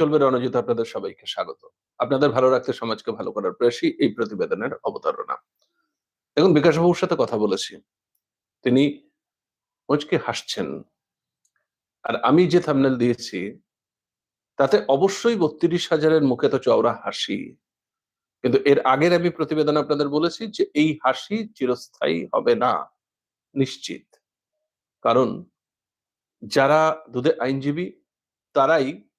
চলবে রণজিৎ, আপনাদের সবাইকে স্বাগত। আপনাদের ভালো রাখতে সমাজকে ভালো করার প্রয়াসই এই প্রতিবেদনের অবতারণা। দেখুন বিকাশ বাবুর সাথে কথা বলেছি। তিনি মুচকে হাসছেন। আর আমি যে থামনেল দিয়েছি, তাতে অবশ্যই বত্রিশ হাজারের মুখে তো চওড়া হাসি। কিন্তু এর আগের আমি প্রতিবেদন আপনাদের বলেছি যে এই হাসি চিরস্থায়ী হবে না। নিশ্চিত। কারণ যারা দুধে আইনজীবী, তারাই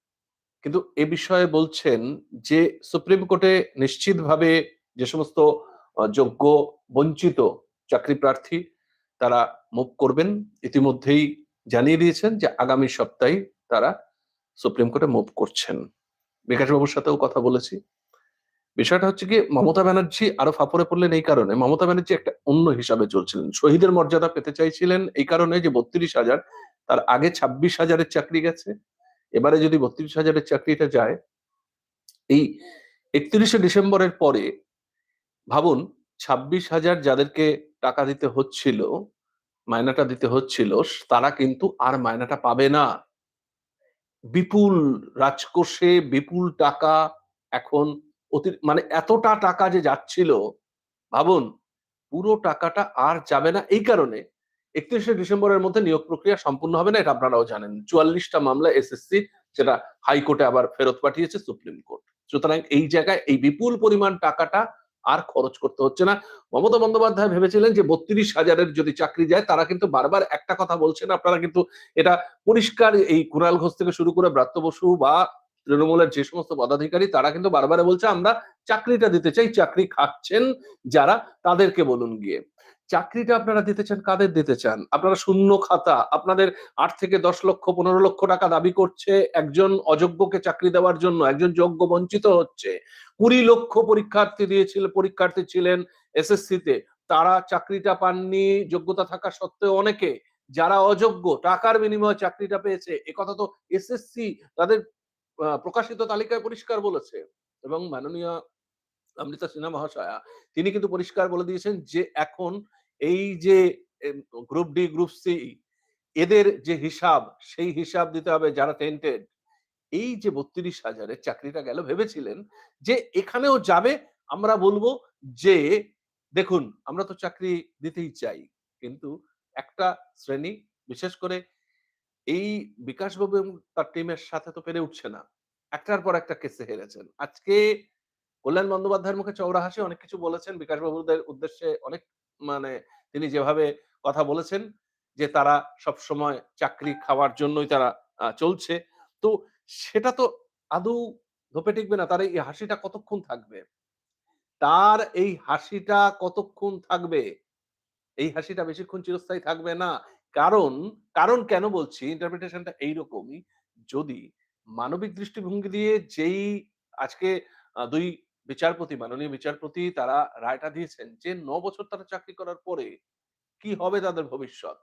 কিন্তু এ বিষয়ে বলছেন যে সুপ্রিম কোর্টে নিশ্চিতভাবে যে সমস্ত যোগ্য, বঞ্চিত চাকরি প্রার্থী তারা মুভ করবেন, ইতিমধ্যেই জানিয়ে দিয়েছেন যে আগামী সপ্তাহে তারা সুপ্রিম কোর্টে মুভ করছেন। বিকাশবাবুর সাথেও কথা বলেছি। বিষয়টা হচ্ছে কি, মমতা ব্যানার্জি আরও ফাপড়ে পড়লেন এই কারণে। মমতা ব্যানার্জি একটা অন্য হিসাবে চলছিলেন। শহীদের মর্যাদা পেতে চাইছিলেন এই কারণে যে বত্রিশ হাজার, তার আগে ছাব্বিশ হাজারের চাকরি গেছে। এবারে যদি বত্রিশ হাজারের চাকরিটা যায়, এই একত্রিশে ডিসেম্বরের পরে ভাবুন, ছাব্বিশ হাজার যাদেরকে টাকা দিতে হচ্ছিল মায়নাটা দিতে হচ্ছিল, তারা কিন্তু আর মায়নাটা পাবে না। বিপুল রাজকোষে বিপুল টাকা এখন অতি মানে এতটা টাকা যে যাচ্ছিল, ভাবুন, পুরো টাকাটা আর যাবে না। এই কারণে একত্রিশে ডিসেম্বরের মধ্যে নিয়োগ প্রক্রিয়া সম্পূর্ণ হবে না, এটা আপনারাও জানেন। চুয়াল্লিশটা মামলা এসএসসি সেটা হাইকোর্টে আবার ফেরত পাঠিয়েছে সুপ্রিম কোর্ট। সুতরাং এই জায়গায় এই বিপুল পরিমাণ টাকাটা আর খরচ করতে হচ্ছে না। মমতা বন্দ্যোপাধ্যায় ভেবেছিলেন যে বত্রিশ হাজারের যদি চাকরি যায়, তারা কিন্তু বারবার একটা কথা বলছেন, আপনারা কিন্তু এটা পরিষ্কার এই কুণাল ঘোষ থেকে শুরু করে ব্রাত্য বসু বা তৃণমূলের যে সমস্ত পদাধিকারী, তারা কিন্তু বারবার বলছে, আমরা চাকরিটা দিতে চাই, চাকরি খাচ্ছেন যারা, তাদেরকে বলুন গিয়ে। চাকরিটা আপনারা দিতে চান, কাদের দিতে চান? আপনারা শূন্য খাতা, আপনাদের আট থেকে দশ লক্ষ, পনেরো লক্ষ টাকা দাবি করছে একজন অযোগ্যকে চাকরি দেওয়ার জন্য, একজন যোগ্য বঞ্চিত হচ্ছে। কুড়ি লক্ষ পরীক্ষার্থী দিয়েছিল, পরীক্ষার্থী ছিলেন এসএসসি তে তারা চাকরিটা পাননি, যোগ্যতা থাকা সত্ত্বেও অনেকে, যারা অযোগ্য, টাকার বিনিময়ে চাকরিটা পেয়েছে একথা তো এসএসসি তাদের প্রকাশিত তালিকায় পরিষ্কার বলেছে। এবং মাননীয় অমৃতা সিনহা মহাশয়া, তিনি কিন্তু পরিষ্কার বলে দিয়েছেন যে এখন এই যে গ্রুপ ডি গ্রুপ সি এদের যে হিসাব, সেই হিসাব দিতে হবে যারা টেন্টেড এই যে বত্রিশ হাজারের চাকরিটা গেল, ভেবেছিলেন যে এখানেও যাবে, আমরা বলব যে, দেখুন, আমরা তো চাকরি দিতেই চাই, কিন্তু একটা শ্রেণি, বিশেষ করে এই বিকাশবাবু এবং তার টিমের সাথে তো পেরে উঠছে না। একটার পর একটা কেসে হেরেছেন। আজকে কল্যাণ বন্দ্যোপাধ্যায়ের মুখে চৌড়া হাসি, অনেক কিছু বলেছেন। বিকাশবাবুদের উদ্দেশ্যে অনেক মানে তিনি যেভাবে কথা বলেছেন যে তারা সব সময় চাকরি খাওয়ার জন্যই তারা চলছে। তো সেটা তো আদৌ ধোপে টিকবে না, তার এই হাসিটা কতক্ষণ থাকবে? তার এই হাসিটা কতক্ষণ থাকবে? এই হাসিটা বেশিক্ষণ চিরস্থায়ী থাকবে না। কারণ কারণ কেন বলছি? ইন্টারপ্রিটেশনটা এইরকমই। যদি মানবিক দৃষ্টিভঙ্গি দিয়ে যেই আজকে দুই বিচারপতি, মাননীয় বিচারপতি তারা রায়টা দিয়েছেন যে ন বছর তারা চাকরি করার পরে কি হবে তাদের ভবিষ্যৎ?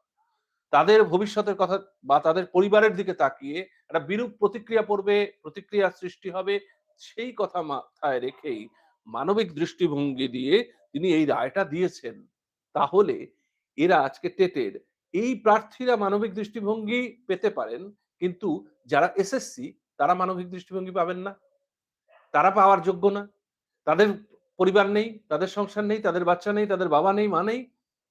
তাদের ভবিষ্যতের কথা বা তাদের পরিবারের দিকে তাকিয়ে একটা বিরূপ প্রতিক্রিয়া পড়বে, প্রতিক্রিয়া সৃষ্টি হবে, সেই কথা মাথায় রেখেই মানবিক দৃষ্টিভঙ্গি দিয়ে তিনি এই রায়টা দিয়েছেন। তাহলে এরা আজকে টেটের। এই প্রার্থীরা মানবিক দৃষ্টিভঙ্গি পেতে পারেন, কিন্তু যারা এসএসসি তারা মানবিক দৃষ্টিভঙ্গি পাবেন না। তারা পাওয়ার যোগ্য না। তাদের পরিবার নেই, তাদের সংসার নেই, তাদের বাচ্চা নেই, তাদের বাবা নেই, মা নেই,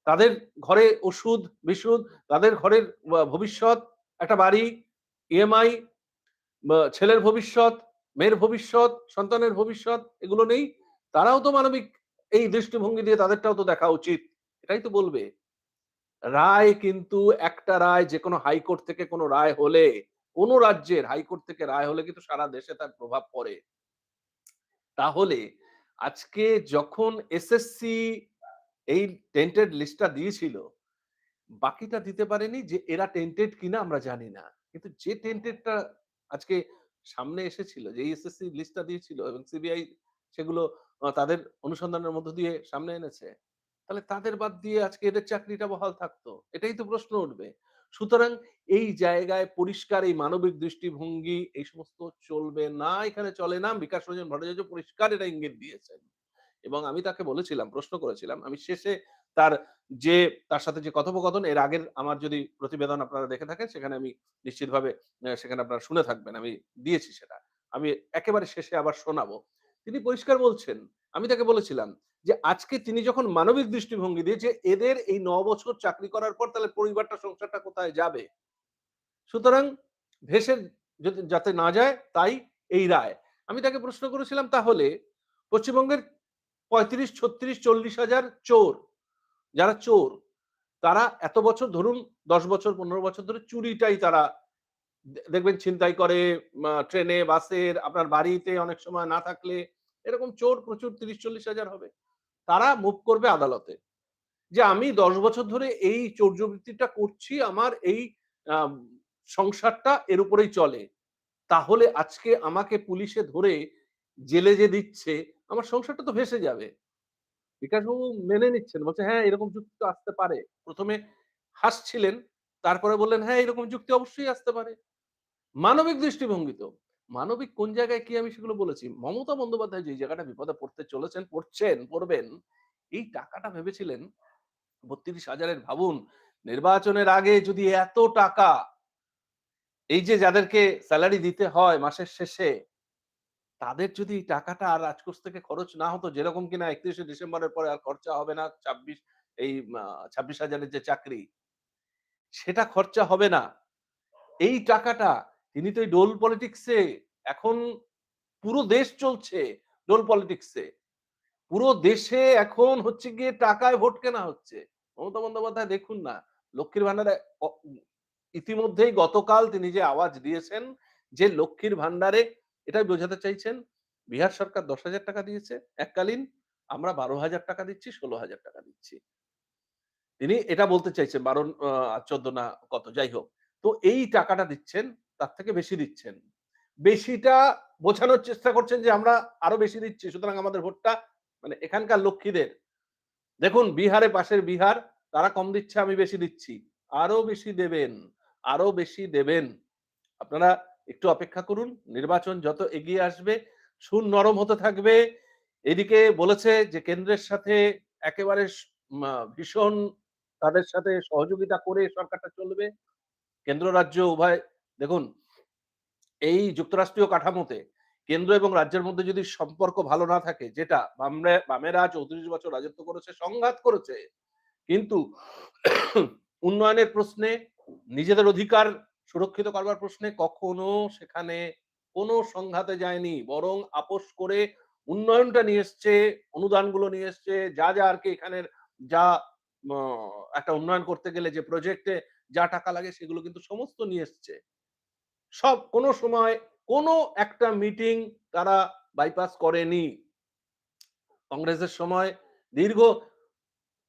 তাদের ঘরে ওষুধ, বিশুদ, তাদের ঘরের ভবিষ্যৎ, একটা বাড়ি ইএমআই ছেলের ভবিষ্যৎ, মেয়ের ভবিষ্যৎ, সন্তানের ভবিষ্যৎ, এগুলো নেই। তারাও তো মানবিক এই দৃষ্টিভঙ্গি দিয়ে তাদেরটাও তো দেখা উচিত। এটাই তো বলবে। রায় কিন্তু একটা রায় যে কোনো হাইকোর্ট থেকে কোনো রায় হলে, কোনো রাজ্যের হাইকোর্ট থেকে রায় হলে কিন্তু সারা দেশে তার প্রভাব পড়ে। তাহলে আজকে যখন এসএসসি এই টেন্টেড লিস্টটা দিয়েছিল, বাকিটা দিতে পারেনি যে এরা টেন্টেড কিনা আমরা জানি না। কিন্তু যে টেন্টেডটা আজকে সামনে এসেছিল, যে এসএসসি লিস্টটা দিয়েছিল এবং সিবিআই সেগুলো তাদের অনুসন্ধানের মধ্য দিয়ে সামনে এনেছে, তাহলে তাদের বাদ দিয়ে আজকে এদের চাকরিটা বহাল থাকতো। এটাই তো প্রশ্ন উঠবে। সুতরাং এই জায়গায় পরিষ্কার, এই মানবিক দৃষ্টিভঙ্গি, এই সমস্ত চলবে না, এখানে চলে না, বিকাশ রঞ্জন ভট্টাচার্য পরিষ্কার এটা ইঙ্গিত দিয়েছেন। এবং আমি তাকে বলেছিলাম, প্রশ্ন করেছিলাম, আমি শেষে তার যে, তার সাথে যে কথোপকথন, এর আগের আমার যদি প্রতিবেদন আপনারা দেখে থাকেন, সেখানে আমি নিশ্চিতভাবে সেখানে আপনারা শুনে থাকবেন, আমি দিয়েছি সেটা। আমি একেবারে শেষে আবার শোনাবো। তিনি পরিষ্কার বলছেন, আমি তাকে বলেছিলাম যে আজকে তিনি যখন মানবিক দৃষ্টিভঙ্গি দিয়ে যে এদের এই ন বছর চাকরি করার পর তাহলে পরিবারটা, সংসারটা কোথায় যাবে? সুতরাং ভেসে যাতে না যায়, তাই এই রায়। আমি তাকে প্রশ্ন করেছিলাম, তাহলে পশ্চিমবঙ্গের পঁয়ত্রিশ, ছত্রিশ, চল্লিশ হাজার চোর, যারা চোর, তারা এত বছর ধরুন দশ বছর, পনেরো বছর ধরে চুরিটাই তারা দেখবেন ছিনতাই করে ট্রেনে, বাসের, আপনার বাড়িতে অনেক সময় না থাকলে এরকম চোর প্রচুর তিরিশ, চল্লিশ হাজার হবে। তারা মুভ করবে আদালতে। যে আমি দশ বছর ধরে এই চৌর্যবৃত্তিটা করছি, আমার এই সংসারটা এর উপরেই চলে। তাহলে আজকে আমাকে পুলিশে ধরে জেলে যে দিচ্ছে, আমার সংসারটা তো ভেসে যাবে। বিকাশবাবু মেনে নিচ্ছেন, বলছে হ্যাঁ এরকম যুক্তি তো আসতে পারে। প্রথমে হাসছিলেন, তারপরে বললেন হ্যাঁ এরকম যুক্তি অবশ্যই আসতে পারে। মানবিক দৃষ্টিভঙ্গি তো। মানবিক কোন জায়গায় কি আমি সেগুলো বলেছি? মমতা বন্দ্যোপাধ্যায় যে জায়গাটা বিপদে পড়তে চলেছেন, পড়ছেন, পড়বেন, এই টাকাটা ভেবেছিলেন, বত্রিশ হাজারের ভাবুন, নির্বাচনের আগে যদি এত টাকা, এই যে যাদেরকে স্যালারি দিতে হয় মাসের শেষে, তাদের যদি টাকাটা আর রাজকোষ থেকে খরচ না হতো, যেরকম কিনা একত্রিশে ডিসেম্বরের পরে আর খরচা হবে না, ছাব্বিশ, এই ছাব্বিশ হাজারের যে চাকরি, সেটা খরচা হবে না। এই টাকাটা তিনি তো এই ডোল পলিটিক্সে এখন পুরো দেশ চলছে ডোল পলিটিক্সে পুরো দেশে এখন হচ্ছে গিয়ে টাকায় ভোট কেনা হচ্ছে। মমতা বন্দ্যোপাধ্যায় দেখুন না, লক্ষ্মীর ভান্ডারে ইতিমধ্যেই গতকাল তিনি যে আওয়াজ দিয়েছেন যে লক্ষ্মীর ভান্ডারে এটাই বোঝাতে চাইছেন, বিহার সরকার দশ হাজার টাকা দিয়েছে এককালীন, আমরা বারো হাজার টাকা দিচ্ছি, ষোলো হাজার টাকা দিচ্ছি। তিনি এটা বলতে চাইছেন, বারো চোদ্দ না কত, যাই হোক। তো এই টাকাটা দিচ্ছেন তার থেকে বেশি দিচ্ছেন। বেশিটা বোঝানোর চেষ্টা করছেন যে আমরা আরও বেশি দিচ্ছি, সুতরাং আমাদের ভোটটা মানে এখানকার লক্ষ্মীদের। দেখুন, বিহারে পাশের বিহার, তারা কম দিচ্ছে, আমি বেশি দিচ্ছি। আরও বেশি দেবেন, আরও বেশি দেবেন। আপনারা একটু অপেক্ষা করুন, নির্বাচন যত এগিয়ে আসবে সুন নরম হতে থাকবে। এদিকে বলেছে যে কেন্দ্রের সাথে একেবারে ভীষণ তাদের সাথে সহযোগিতা করে সরকারটা চলবে। কেন্দ্র রাজ্য উভয় দেখুন, এই যুক্তরাষ্ট্রীয় কাঠামোতে কেন্দ্র এবং রাজ্যের মধ্যে যদি সম্পর্ক ভালো না থাকে, যেটা বামরা চৌত্রিশ বছর রাজত্ব করেছে, সংঘাত করেছে, কিন্তু উন্নয়নের প্রশ্নে, নিজেদের অধিকার সুরক্ষিত করবার প্রশ্নে কখনো সেখানে কোনো সংঘাতে যায়নি, বরং আপোষ করে উন্নয়নটা নিয়ে এসছে, অনুদানগুলো নিয়ে এসছে, যা যা আর কি এখানের যা একটা উন্নয়ন করতে গেলে যে প্রজেক্টে যা টাকা লাগে সেগুলো কিন্তু সমস্ত নিয়ে এসছে। সব, কোনো সময় কোনো একটা মিটিং তারা বাইপাস করেনি। কংগ্রেসের সময় দীর্ঘ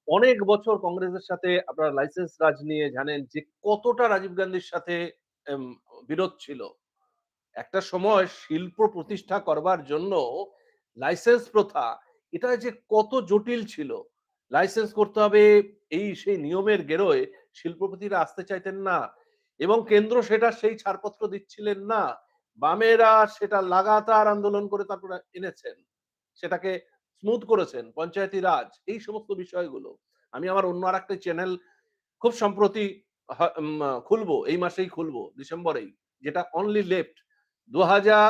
অনেক বছর কংগ্রেসের সাথে আপনার লাইসেন্স রাজ নিয়ে জানেন যে কতটা রাজীব গান্ধীর সাথে বিরোধ ছিল। একটা সময় শিল্প প্রতিষ্ঠা করবার জন্য লাইসেন্স প্রথা, এটা যে কত জটিল ছিল। লাইসেন্স করতে হবে এই সেই নিয়মের গেরোয় শিল্পপতিরা আসতে চাইতেন না। এবং কেন্দ্র সেটা সেই ছাড়পত্র দিচ্ছিলেন না। বামেরা সেটা লাগাতার আন্দোলন করে তারপরে এনেছেন। সেটাকে স্মুথ করেছেন, পঞ্চায়েতি রাজ, এই সমস্ত বিষয়গুলো। আমি আমার অন্য আর একটা চ্যানেল খুব সম্প্রতি খুলবো, এই মাসেই খুলবো, ডিসেম্বরেই, যেটা অনলি লেফট দু হাজার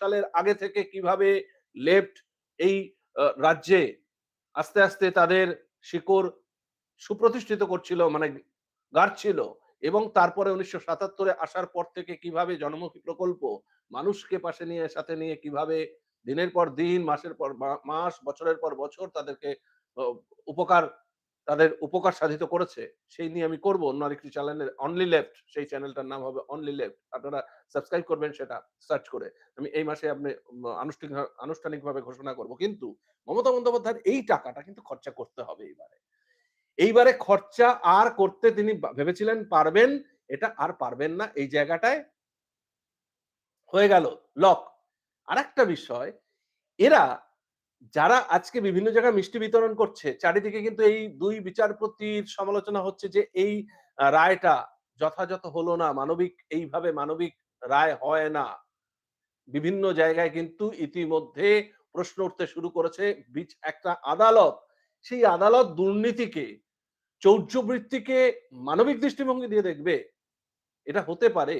সালের আগে থেকে কীভাবে লেফট এই রাজ্যে আস্তে আস্তে তাদের শিকড় সুপ্রতিষ্ঠিত করছিল মানে গাড়ছিল এবং তারপরে উনিশশো আসার পর থেকে কীভাবে জনমুখী প্রকল্প মানুষকে পাশে নিয়ে, সাথে নিয়ে কীভাবে দিনের পর দিন, মাসের পর মাস, বছরের পর বছর তাদেরকে উপকার, তাদের উপকার সাধিত করেছে, সেই নিয়ে আমি করব। অন্য আরেকটি চ্যানেলের অনলি লেফট সেই চ্যানেলটার নাম হবে অনলি লেফট আপনারা সাবস্ক্রাইব করবেন সেটা সার্চ করে। আমি এই মাসে আপনি আনুষ্ঠানিক, আনুষ্ঠানিকভাবে ঘোষণা করব। কিন্তু মমতা বন্দ্যোপাধ্যায়ের এই টাকাটা কিন্তু খরচা করতে হবে এইবারে এইবারে খরচা আর করতে তিনি ভেবেছিলেন পারবেন, এটা আর পারবেন না, এই জায়গাটায় হয়ে গেল লক আর একটা বিষয়, এরা যারা আজকে বিভিন্ন জায়গায় মিষ্টি বিতরণ করছে, চারিদিকে কিন্তু এই দুই বিচারপতির সমালোচনা হচ্ছে যে এই রায়টা যথাযথ হলো না, মানবিক, এইভাবে মানবিক রায় হয় না। বিভিন্ন জায়গায় কিন্তু ইতিমধ্যে প্রশ্ন উঠতে শুরু করেছে একটা আদালত। সেই আদালত দুর্নীতিকে চৌর্যবৃত্তিকে মানবিক দৃষ্টিভঙ্গি দিয়ে দেখবে, এটা হতে পারে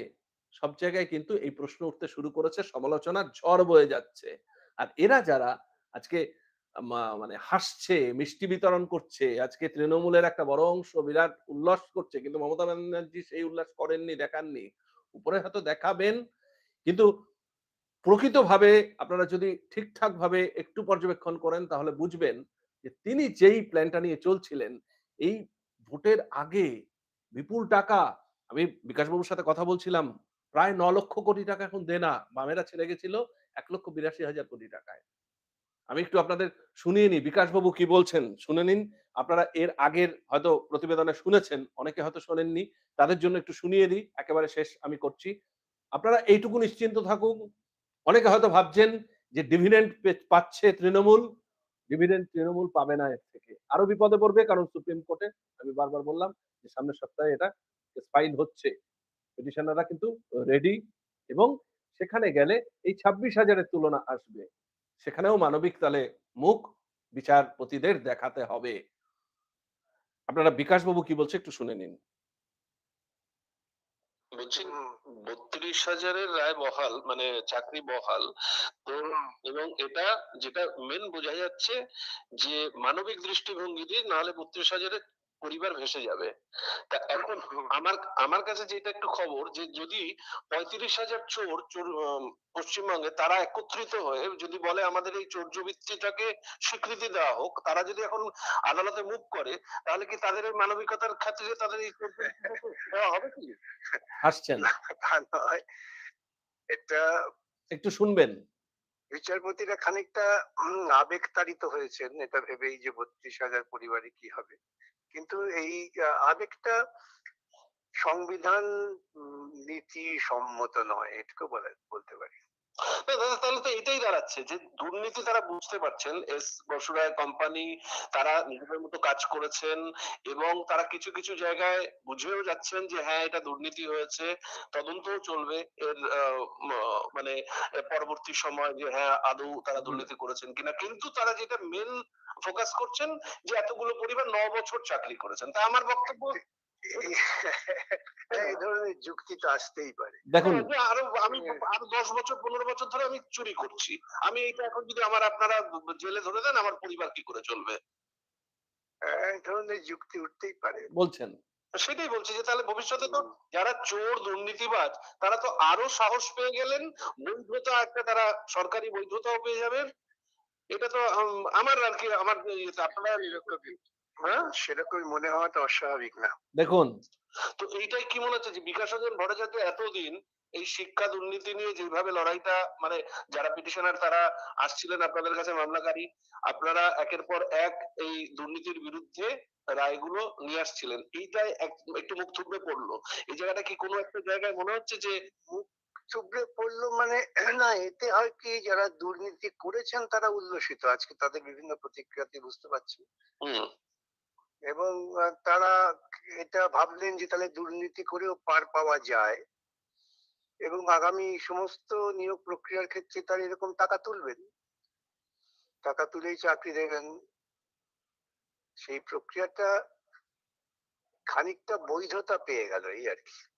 সব জায়গায় কিন্তু এই প্রশ্ন উঠতে শুরু করেছে, সমালোচনার ঝড় বয়ে যাচ্ছে। আর এরা যারা আজকে মানে হাসছে, মিষ্টি বিতরণ করছে, আজকে তৃণমূলের একটা বড় অংশ বিরাট উল্লাস করছে, কিন্তু মমতা ব্যানার্জি সেই উল্লাস করেননি, দেখাননি। উপরে হয়তো দেখাবেন, কিন্তু প্রকৃতভাবে আপনারা যদি ঠিকঠাক ভাবে একটু পর্যবেক্ষণ করেন, তাহলে বুঝবেন যে তিনি যেই প্ল্যানটা নিয়ে চলছিলেন এই ভোটের আগে বিপুল টাকা, আমি বিকাশবাবুর সাথে কথা বলছিলাম, প্রায় ন লক্ষ কোটি টাকা এখন দেনা, বামেরা ছেড়ে গেছিল এক লক্ষ বিরাশি হাজার কোটি টাকায়। আমি একটু আপনাদের শুনিয়ে নিই, বিকাশবাবু কি বলছেন? শুনে নিন, আপনারা এর আগের হয়তো প্রতিবেদনে শুনেছেন, অনেকে হয়তো শোনেননি, তাদের জন্য একটু শুনিয়ে দিই, একেবারে শেষ আমি করছি। আপনারা এইটুকু নিশ্চিন্ত থাকুন, অনেকে হয়তো ভাবছেন যে ডিভিডেন্ড পাচ্ছে তৃণমূল ডিভিডেন্ড তৃণমূল পাবে না এর থেকে। আরও বিপদে পড়বে কারণ সুপ্রিম কোর্টে আমি বারবার বললাম যে সামনের সপ্তাহে এটা ফাইল হচ্ছে। পিটিশনাররা কিন্তু রেডি এবং সেখানে গেলে এই ছাব্বিশ হাজারের তুলনা আসবে। সেখানেও মানবিক তালে মুখ বিচারপতিদের দেখাতে হবে। আপনারা বিকাশবাবু কি বলছে একটু শুনে নিন। বলছি বত্রিশ হাজারের রায় বহাল মানে চাকরি বহাল। তো এবং এটা যেটা মেন বোঝা যাচ্ছে যে মানবিক দৃষ্টিভঙ্গি দিয়ে নাহলে বত্রিশ হাজারের পরিবার ভেসে যাবে। তা এখন আমার আমার কাছে যেটা একটু খবর যে যদি পঁয়ত্রিশ হাজার চোর চোর পশ্চিমবঙ্গে তারা একত্রিত হয়ে যদি বলে আমাদের এই চৌর্যবৃত্তিটাকে স্বীকৃতি দেওয়া হোক তারা যদি এখন আদালতে মুখ করে তাহলে কি তাদের এই মানবিকতার খাতিরে তাদের এই দেওয়া হবে কি? হাসছেন তা নয়। এটা একটু শুনবেন। বিচারপতিরা খানিকটা উম, আবেগতাড়িত হয়েছেন এটা ভেবেই যে বত্রিশ হাজার পরিবারে কি হবে। কিন্তু এই আবেগটা সংবিধান নীতি সম্মত নয় এটুকু বলা বলতে পারি। তাহলে তো এটাই দাঁড়াচ্ছে যে দুর্নীতি তারা বুঝতে পারছেন। এস বসুরায় কোম্পানি তারা নিজেদের মতো কাজ করেছেন এবং তারা কিছু কিছু জায়গায় বুঝেও যাচ্ছেন যে হ্যাঁ এটা দুর্নীতি হয়েছে তদন্তও চলবে এর মানে পরবর্তী সময় যে হ্যাঁ আদৌ তারা দুর্নীতি করেছেন কিনা। কিন্তু তারা যেটা মেন ফোকাস করছেন যে এতগুলো পরিবার ন বছর চাকরি করেছেন। তা আমার বক্তব্য এই- এই ধরনের যুক্তি তো আসতেই পারে। দেখুন আরও আমি আরও দশ বছর পনেরো বছর ধরে আমি চুরি করছি। আমি এটা এখন যদি আমার আপনারা জেলে ধরে দেন আমার পরিবার কি করে চলবে? এই ধরনের যুক্তি উঠতেই পারে। বলছেন। সেটাই বলছি যে তাহলে ভবিষ্যতে তো যারা চোর দুর্নীতিবাজ তারা তো আরও সাহস পেয়ে গেলেন বৈধতা একটা তারা সরকারি বৈধতাও পেয়ে যাবেন। এটা তো আমার আর কি আমার আপনারা সেরকমই মনে হওয়াটা অস্বাভাবিক না। দেখুন। তো এইটাই কি মনে হচ্ছে যে বিকাশ রঞ্জন ভট্টাচার্য এতদিন এই শিক্ষা দুর্নীতি নিয়ে যেভাবে লড়াইটা মানে যারা পিটিশনার তারা আসছিলেন আপনাদের কাছে মামলাকারী আপনারা একের পর এক এই দুর্নীতির বিরুদ্ধে রায়গুলো নিয়ে আসছিলেন। এইটাই একটু মুখ থুবড়ে পড়ল। এই জায়গাটা কি কোনো একটা জায়গায় মনে হচ্ছে যে মুখ চুবড়ে পড়ল মানে না এতে হয় কি যারা দুর্নীতি করেছেন তারা উল্লসিত। আজকে তাদের বিভিন্ন প্রতিক্রিয়াতে বুঝতে পারছি। হুম। এবং তারা এটা ভাবলেন যে তাহলে দুর্নীতি করেও পার পাওয়া যায়। এবং আগামী সমস্ত নিয়োগ প্রক্রিয়ার ক্ষেত্রে তারা এরকম টাকা তুলবেন। টাকা তুলেই চাকরি দেবেন। সেই প্রক্রিয়াটা খানিকটা বৈধতা পেয়ে গেল এই আর কি।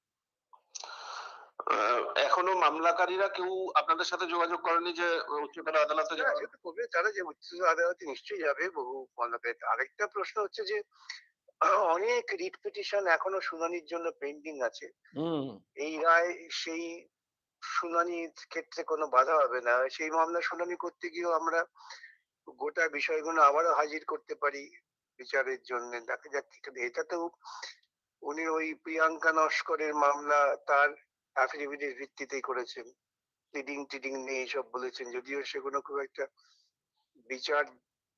এখনও মামলাকারীরা কেউ আপনাদের সাথে যোগাযোগ করেনি যে উচ্চতর আদালতে হ্যাঁ, যাবে? করবে। তারা যে উচ্চ আদালতে নিশ্চয়ই যাবে বহু মামলাকারী। আরেকটা প্রশ্ন হচ্ছে যে অনেক রিট পিটিশন এখনও শুনানির জন্য পেন্ডিং আছে। এই রায় সেই শুনানির ক্ষেত্রে কোনো বাধা হবে না। সেই মামলা শুনানি করতে গিয়েও আমরা গোটা বিষয়গুলো আবারও হাজির করতে পারি বিচারের জন্য। দেখা যাক এটা তো উনি ওই প্রিয়াঙ্কা নস্করের মামলা তার অ্যাফিডেভিটের ভিত্তিতেই করেছেন। লিডিং টিডিং নিয়ে এইসব বলেছেন। যদিও সেগুলো খুব একটা বিচার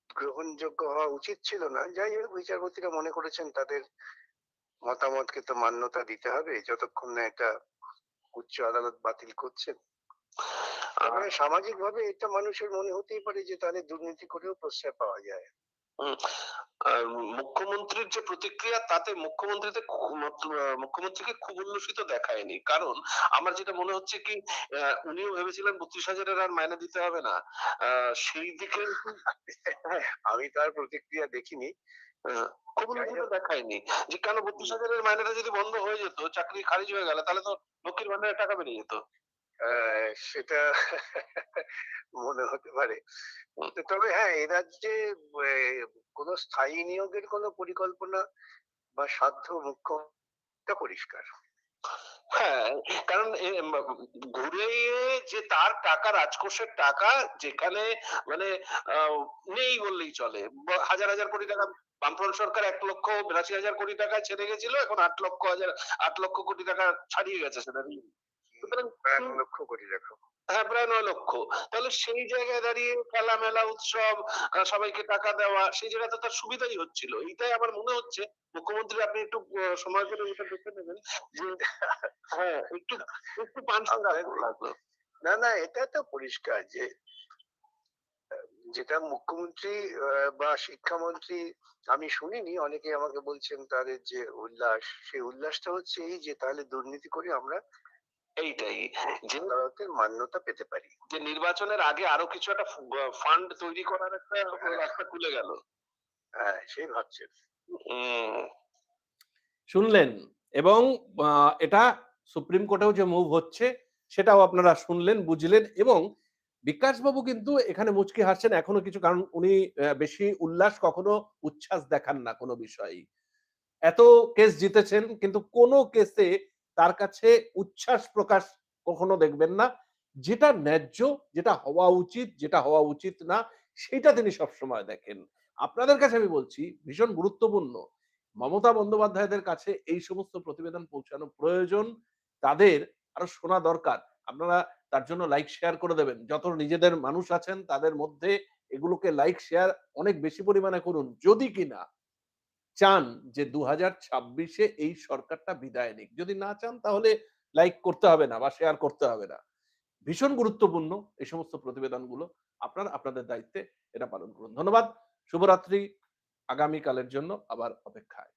গ্রহণযোগ্য হওয়া উচিত ছিল না। যাই হোক বিচারপতিরা মনে করেছেন তাদের মতামতকে তো মান্যতা দিতে হবে। যতক্ষণ না এটা উচ্চ আদালত বাতিল করছেন। সামাজিক ভাবে এটা মানুষের মনে হতেই পারে যে তাহলে দুর্নীতি করেও প্রশ্রয় পাওয়া যায়। মুখ্যমন্ত্রীর যে প্রতিক্রিয়া তাতে মুখ্যমন্ত্রীতে মুখ্যমন্ত্রীকে খুব উল্লসিত দেখায়নি। কারণ আমার যেটা মনে হচ্ছে কি উনিও ভেবেছিলেন বত্রিশ হাজারের আর মাইনে দিতে হবে না। আহ, সেই দিকে আমি তার প্রতিক্রিয়া দেখিনি। হ্যাঁ, কমুনিটি তো দেখায়নি যে কেন বত্রিশ হাজারের মাইনেটা যদি বন্ধ হয়ে যেত চাকরি খারিজ হয়ে গেল তাহলে তো লক্ষ্মীর ভান্ডারের টাকা বেরিয়ে যেত। সেটা মনে হতে পারে। তবে হ্যাঁ এ রাজ্যে কোনো স্থায়ী নিয়োগের কোনো পরিকল্পনা বা সাধ্য মুখ্য পরিষ্কার? হ্যাঁ কারণ ঘুরে যে তার টাকা, রাজকোষের টাকা যেখানে মানে নেই বললেই চলে। হাজার হাজার কোটি টাকা, বামফ্রন্ট সরকার এক লক্ষ বিরাশি হাজার কোটি টাকা ছেড়ে গেছিল, এখন আট লক্ষ হাজার, আট লক্ষ কোটি টাকা ছাড়িয়ে গেছে সেটা। সুতরাং এক লক্ষ কোটি টাকা হ্যাঁ প্রায় নয় লক্ষ তাহলে সেই জায়গায় দাঁড়িয়ে খেলা মেলা উৎসব সবাইকে টাকা দেওয়া সেই জায়গাতে তার সুবিধাই হচ্ছিল। এইটাই আমার মনে হচ্ছে। মুখ্যমন্ত্রী আপনি একটু সময় করে এটা দেখে নেবেন যে হ্যাঁ একটু একটু লাগল। না না এটা তো পরিষ্কার যে যেটা মুখ্যমন্ত্রী বা শিক্ষামন্ত্রী আমি শুনিনি অনেকে আমাকে বলছেন তাদের যে উল্লাস সেই উল্লাসটা হচ্ছে এই যে তাহলে দুর্নীতি করে আমরা এইটাই যে মান্যতা পেতে পারি। যে নির্বাচনের আগে আরও কিছু একটা ফান্ড তৈরি করার একটা রাস্তা খুলে গেল। হ্যাঁ সেই ভাবছেন শুনলেন এবং এটা সুপ্রিম কোর্টেও যে মুভ হচ্ছে সেটাও আপনারা শুনলেন বুঝলেন এবং বিকাশবাবু কিন্তু এখানে মুচকি হাসছেন এখনও কিছু কারণ উনি আহ, বেশি উল্লাস কখনো উচ্ছ্বাস দেখান না কোনো বিষয়ে এত কেস জিতেছেন কিন্তু কোনো কেসে তার কাছে উচ্ছ্বাস প্রকাশ কখনো দেখবেন না। যেটা ন্যায্য, যেটা হওয়া উচিত, যেটা হওয়া উচিত না, সেটা তিনি সবসময় দেখেন। আপনাদের কাছে আমি বলছি, ভীষণ গুরুত্বপূর্ণ, মমতা বন্দ্যোপাধ্যায়দের কাছে এই সমস্ত প্রতিবেদন পৌঁছানো প্রয়োজন। তাদের আরও শোনা দরকার। আপনারা তার জন্য লাইক শেয়ার করে দেবেন। যত নিজেদের মানুষ আছেন, তাদের মধ্যে এগুলোকে লাইক শেয়ার অনেক বেশি পরিমাণে করুন। যদি কিনা চান যে দু হাজার ছাব্বিশে এই সরকারটা বিদায় নিক। যদি না চান তাহলে লাইক করতে হবে না বা শেয়ার করতে হবে না। ভীষণ গুরুত্বপূর্ণ এই সমস্ত প্রতিবেদনগুলো আপনার আপনাদের দায়িত্বে এটা পালন করুন। ধন্যবাদ। শুভরাত্রি। আগামীকালের জন্য আবার অপেক্ষায়